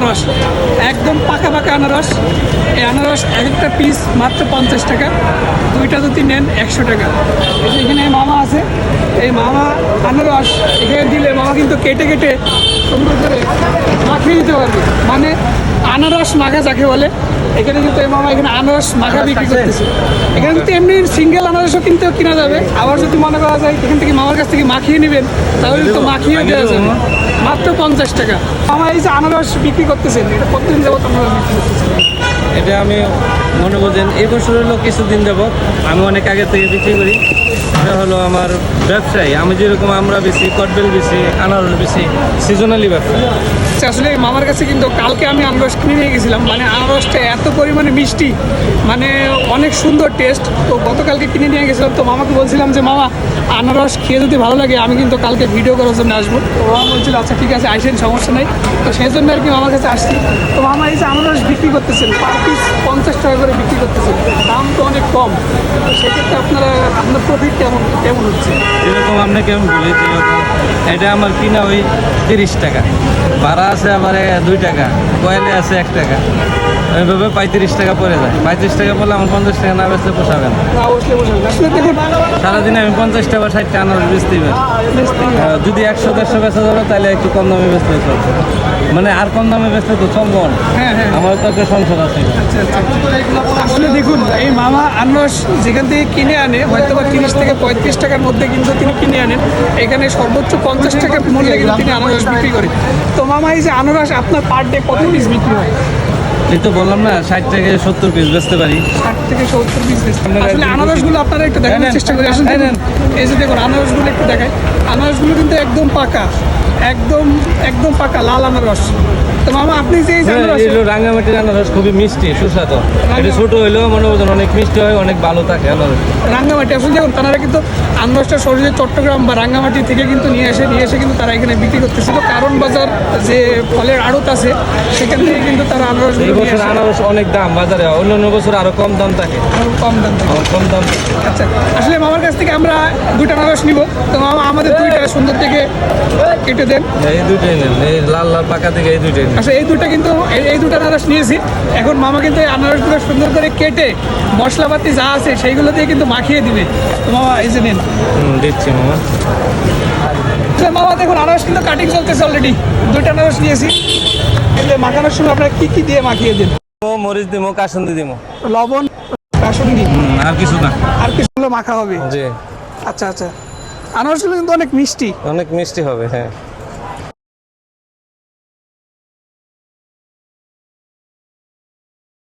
আনারস, একদম পাকা পাকা আনারস। এই আনারস এক একটা পিস মাত্র পঞ্চাশ টাকা। দুইটা যদি নেন একশো টাকা। এই যে এখানে মামা আছে। এই মামা আনারস এখানে দিলে মামা কিন্তু কেটে কেটে সুন্দর করে মাখিয়ে দিতে পারবে। মানে আনারস মাখা যাকে বলে এখানে কিন্তু মামা এখানে আনারস মাখা বিক্রি করতেছে। এখানে কিন্তু এমনি সিঙ্গেল আনারসও কিনতে কেনা যাবে। আবার যদি মনে করা যায় এখান থেকে মামার কাছ থেকে মাখিয়ে নেবেন তাহলে তো মাখিয়ে দেওয়া যাবে। মাত্র পঞ্চাশ টাকা। মামা এই যে আনারস বিক্রি করতেছেন এটা কতদিন যাব আপনারা বিক্রি করতেছেন? এটা আমি মনে করছেন এই বছর হলো কিছুদিন যাব আমি অনেক আগে থেকে বিক্রি করি। এটা হলো আমার ব্যবসায়ী। আমি যেরকম আমরা বেশি কটবেল বেশি আনারস বেশি সিজনালি ব্যবসা আচ্ছা, আসলে মামার কাছে কিন্তু কালকে আমি আনারস কিনে নিয়ে গেছিলাম। মানে আনারসটা এত পরিমাণে মিষ্টি মানে অনেক সুন্দর টেস্ট তো গতকালকে কিনে নিয়ে গেছিলাম। তো মামাকে বলছিলাম যে মামা আনারস খেয়ে যদি ভালো লাগে আমি কিন্তু কালকে ভিডিও করার জন্য আসব। তো মামা বলছিল আচ্ছা ঠিক আছে আইসেন সমস্যা নেই। তো সেই জন্য আর কি মামার কাছে আসছি। তো মামা এই যে আনারস বিক্রি করতেছেন, পার পিস পঞ্চাশ টাকা করে বিক্রি করতেছেন। দাম তো অনেক কম। সেক্ষেত্রে আপনারা, আপনার প্রফিট কেমন কেমন হচ্ছে? আপনাকে আমি বলি যেরকম এটা আমার কিনা ওই তিরিশ টাকা। ভাড়া আছে আবার দুই টাকা কয়েলে আছে এক টাকা। ওইভাবে পঁয়ত্রিশ টাকা পড়ে যায়। পঁয়ত্রিশ টাকা পড়লে আমার পঞ্চাশ টাকা না বেচতে পোষাবে না। সারাদিনে আমি পঞ্চাশটা বা ষাটটা আনারস বেচতেই পারি। যদি একশো দেড়শো বেচা যাবে তাহলে একটু কম দামে বেচতে চলছে মানে আর কম দামে বেচতে তো চলবো না। হ্যাঁ হ্যাঁ। আমার তো একটা সংসার আছে। আচ্ছা, আচ্ছা। আসলে দেখুন এই মামা আনারস যেখান থেকে কিনে আনে হয়তো বা তিরিশ থেকে পঁয়ত্রিশ টাকার মধ্যে কিন্তু তিনি কিনে আনেন এখানে সর্বোচ্চ পঞ্চাশ টাকা মূল্যে কিন্তু তিনি আনারস বিক্রি করেন। তো মামা, এই যে আনারস আপনার পার ডে কত পিস বিক্রি হয়? এই তো বললাম না ষাট থেকে সত্তর পিস বেচতে পারি। ষাট থেকে সত্তর পিস আসলে আনারসগুলো আপনারা একটু দেখানোর চেষ্টা করি। আসলে এই যে দেখুন আনারসগুলো একটু দেখায় আনারসগুলো কিন্তু একদম পাকা। একদম একদম পাকা লাল আনারস। তো মামা আপনি যে আনারস রাঙ্গামাটির আনারস খুবই মিষ্টি সুস্বাদু। এটা ছোট হইলেও মনে করছেন অনেক মিষ্টি হয় অনেক ভালো থাকে আনারস। রাঙ্গামাটি আসলে দেখুন তারা কিন্তু আনারসটা সরাসরি চট্টগ্রাম বা রাঙ্গামাটি থেকে কিন্তু নিয়ে আসে নিয়ে এসে কিন্তু তারা এখানে বিক্রি করতেছিল কারণ বাজার যে ফলের আড়ত আছে সেখান থেকে কিন্তু তারা নিয়ে বছর আনারস অনেক দাম বাজারে অন্য অন্য বছর আরও কম দাম থাকে। কম দাম থেকে। কম দাম। আচ্ছা আসলে মামার কাছ থেকে আমরা দুইটা আনারস নিব। তো মামা আমাদের দুইটা সুন্দর থেকে কেটে দেন। এই দুইটাই নেন এই লাল লাল পাকা থেকে এই দুইটাই নেন। আচ্ছা এই দুটো কিন্তু এই- দুটো আনারস নিয়েছি। এখন মামা কিন্তু আনারসগুলো সুন্দর করে কেটে মশলাপাতি যা আছে সেইগুলো দিয়ে কিন্তু মাখিয়ে দিবে। তো মামা এই যে নিন। হুম, দিচ্ছি মামা। মামা দেখুন আনারস কিন্তু কাটিং চলতেছে অলরেডি দুইটা আনারস নিয়েছি। এগুলো মাখানোর সময় আপনারা কি কি দিয়ে মাখিয়ে দেন? মরিচ দিব কাসন্দি দিব। লবণ কাসুন্দি? আর কিছু না। আর কিছু মাখা হবে? জি। আচ্ছা আচ্ছা। আনারসগুলো কিন্তু অনেক মিষ্টি। অনেক মিষ্টি হবে হ্যাঁ।